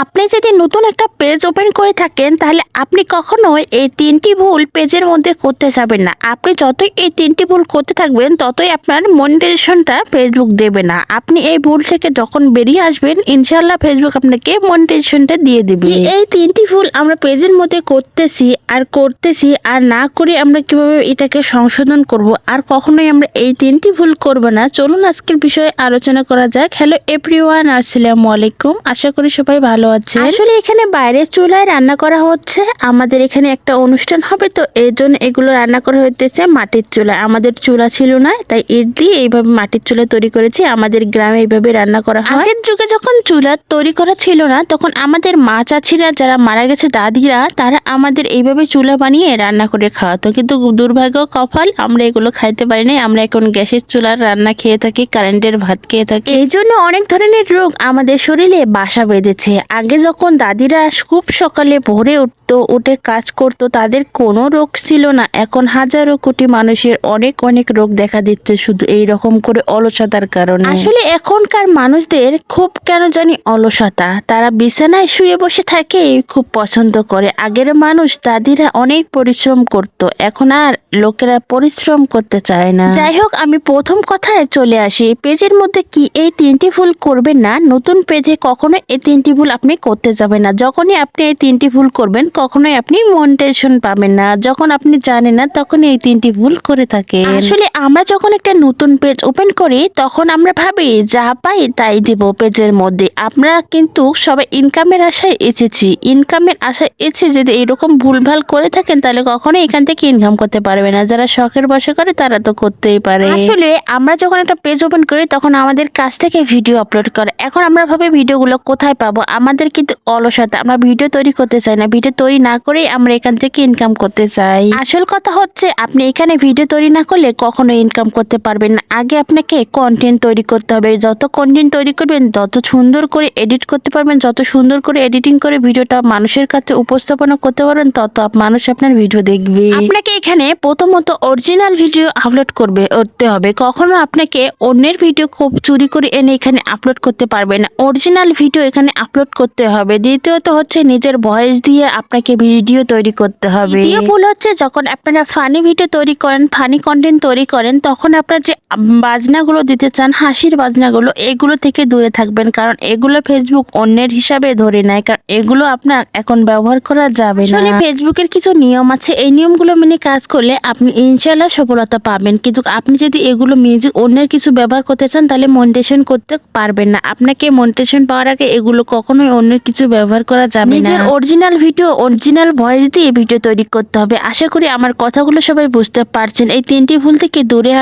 আপনি যদি নতুন একটা পেজ ওপেন করে থাকেন, তাহলে আপনি কখনোই এই তিনটি ভুল পেজের মধ্যে করতে যাবেন না। আপনি যতই এই তিনটি ভুল করতে থাকবেন, ততই আপনার মনিটাইজেশনটা ফেসবুক দেবে না। আপনি এই ভুল থেকে যখন বেরিয়ে আসবেন ইনশাল্লাহ ফেসবুক আপনাকে মনিটাইজেশনটা দিয়ে দেবে। এই তিনটি ভুল আমরা পেজের মধ্যে করতেছি আর করতেছি আর না করে আমরা কীভাবে এটাকে সংশোধন করব আর কখনোই আমরা এই তিনটি ভুল করব না। চলুন আজকের বিষয়ে আলোচনা করা যাক। হ্যালো এভরিওয়ান আসসালামু আলাইকুম। আশা করি সবাই ভালো আছে আসলে এখানে বাইরের চুলায় রান্না করা হচ্ছে। আমাদের এখানে একটা অনুষ্ঠান হবে তো এই জন্য এগুলো রান্না করা হইতেছে মাটির চুলা আমাদের চুলা ছিল না তাই ইট দিয়ে এইভাবে মাটির চুলা তৈরি করেছি। আমাদের গ্রামে এইভাবে রান্না করা হয়। আগের যুগে যখন চুলা তৈরি করা ছিল না তখন আমাদের মা চাচিরা যারা মারা গেছে দাদিরা তারা আমাদের এইভাবে চুলা বানিয়ে রান্না করে খাওয়াতো। কিন্তু দুর্ভাগ্য কপাল আমরা এগুলো খাইতে পারি নাই। আমরা এখন গ্যাসের চুলার রান্না খেয়ে থাকি কারেন্টের ভাত খেয়ে থাকি। এই জন্য অনেক ধরনের রোগ আমাদের শরীরে বাসা বেঁধেছে। আগে যখন দাদিরা খুব সকালে ভোরে উঠতো উঠে কাজ করতো তাদের কোনো রোগ ছিল না। এখন হাজারো কোটি মানুষের অনেক অনেক রোগ দেখা দিচ্ছে শুধু এই রকম করে অলসতার কারণে। আসলে এখনকার মানুষদের খুব কেন জানি অলসতা। তারা বিছানায় শুয়ে বসে থাকে খুব পছন্দ করে। আগের মানুষ দাদিরা অনেক পরিশ্রম করত এখন আর লোকেরা পরিশ্রম করতে চায় না। যাই হোক আমি প্রথম কথায় চলে আসি। পেজের মধ্যে কি এই তিনটি ভুল করবেন না? নতুন পেজে কখনো এই তিনটি ভুল আপনি করতে যাবেন না। যখনই আপনি এই তিনটি ভুল করবেন কখনোই আপনি মনিটাইজেশন পাবেন না। যখন আপনি জানেন না তখন এই তিনটি ভুল করে থাকে আসলে আমরা যখন একটা নতুন পেজ ওপেন করি তখন আমরা ভাবি যা পাই তাই দিব পেজের মধ্যে। আমরা কিন্তু সবাই ইনকামের আশায় এসেছি। ইনকামের আশায় এসে যদি এরকম ভুলভাল করে থাকেন তাহলে কখনো এখান থেকে ইনকাম করতে পারবে না। যারা শখের বসে করে তারা তো করতেই পারে। আসলে আমরা যখন একটা পেজ ওপেন করি তখন আমাদের কাছ থেকে ভিডিও আপলোড করে। এখন আমরা ভাবে ভিডিওগুলো কোথায় পাবো? আমাদের কিন্তু অলসতা। আমরা ভিডিও তৈরি করতে চাই না। ভিডিও তৈরি না করেই আমরা এখান থেকে ইনকাম করতে চাই। আসল কথা হচ্ছে, আপনি এখানে ভিডিও তৈরি না করলে কখনো ইনকাম করতে পারবেন না। আগে আপনাকে কন্টেন্ট তৈরি করতে হবে। যত কন্টেন্ট তৈরি করবেন, তত সুন্দর করে এডিট করতে পারবেন। যত সুন্দর করে এডিটিং করে ভিডিওটা মানুষের কাছে উপস্থাপনা করতে পারবেন, তত মানুষ আপনার ভিডিও দেখবে। আপনাকে এখানে প্রথমত অরিজিনাল ভিডিও আপলোড করবে করতে হবে। কখনো আপনাকে অন্যের ভিডিও খুব চুরি করে এনে এখানে আপলোড করতে পারবে না। অরিজিনাল ভিডিও এখানে আপলোড করতে হবে। দ্বিতীয়ত হচ্ছে নিজের ভয়েস দিয়ে আপনাকে ভিডিও তৈরি করতে হবে। দ্বিতীয় ভুল হচ্ছে যখন আপনারা ফানি ভিডিও তৈরি করেন ফানি কন্টেন্ট তৈরি করেন তখন আপনার যে বাজনাগুলো দিতে চান হাসির বাজনাগুলো এগুলো থেকে দূরে থাকবেন। কারণ এগুলো ফেসবুক অন্যের হিসাবে ধরে নেয়। কারণ এগুলো আপনার এখন ব্যবহার করা যাবে না। ফেসবুকের কিছু নিয়ম আছে। এই নিয়মগুলো মেনে কাজ করলে আপনি ইনশাল্লাহ সফলতা পাবেন। কিন্তু আপনি যদি এগুলো মিউজিক অন্যের কিছু ব্যবহার করতে চান তাহলে মনিটেশন করতে পারবেন না। আপনাকে মনিটেশন পাওয়ার আগে এগুলো কখনোই অন্যের কিছু ব্যবহার করা যাবে না। নিজের অরিজিনাল ভিডিও অরিজিনাল ভয়েস দিয়ে ভিডিও তৈরি করতে হবে। আশা করি আমার কথাগুলো সবাই বুঝতে পারছেন। এই তিনটি ভুল থেকে দূরে